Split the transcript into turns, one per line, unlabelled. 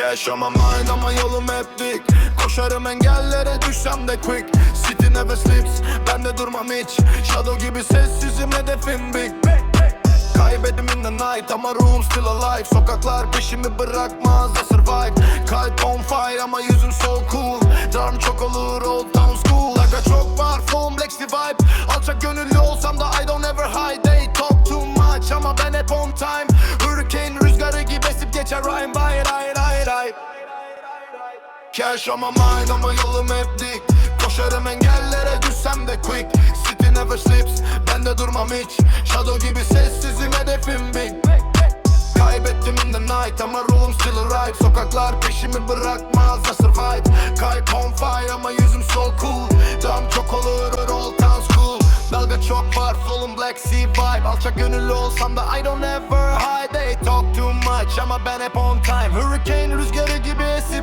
Cash on my mind ama yolum hep dik Koşarım engellere düşsem de quick. City never sleeps Ben de durmam hiç. Shadow gibi sessizim hedefim big. Kaybettim in the night ama ruhum still alive. Sokaklar peşimi bırakmaz I survive. Kalp on fire ama yüzüm so cool. Darm çok olur old town school. Aga çok var full black vibe. Alçak gönüllü olsam da I don't ever hide They talk too much. Ama ben hep on time. Hurricane rüzgarı gibi esip geçer. Rhyme hayır hayır Cash my mind ama yolum hep dik. Koşarım engellere düşsem de quick. City never sleeps Ben de durmam hiç. Shadow gibi sessizim hedefim big. Kaybettim in the night ama ruhum still alive. Sokaklar peşimi bırakmaz I survive. Kalp on fire ama yüzüm so cool. Dam çok olur old town school Dalga çok var flow'um black sea vibe. Alçak gönüllü olsam da I don't ever hide. They talk too much ama ben hep on time. Hurricane rüzgarı gibi right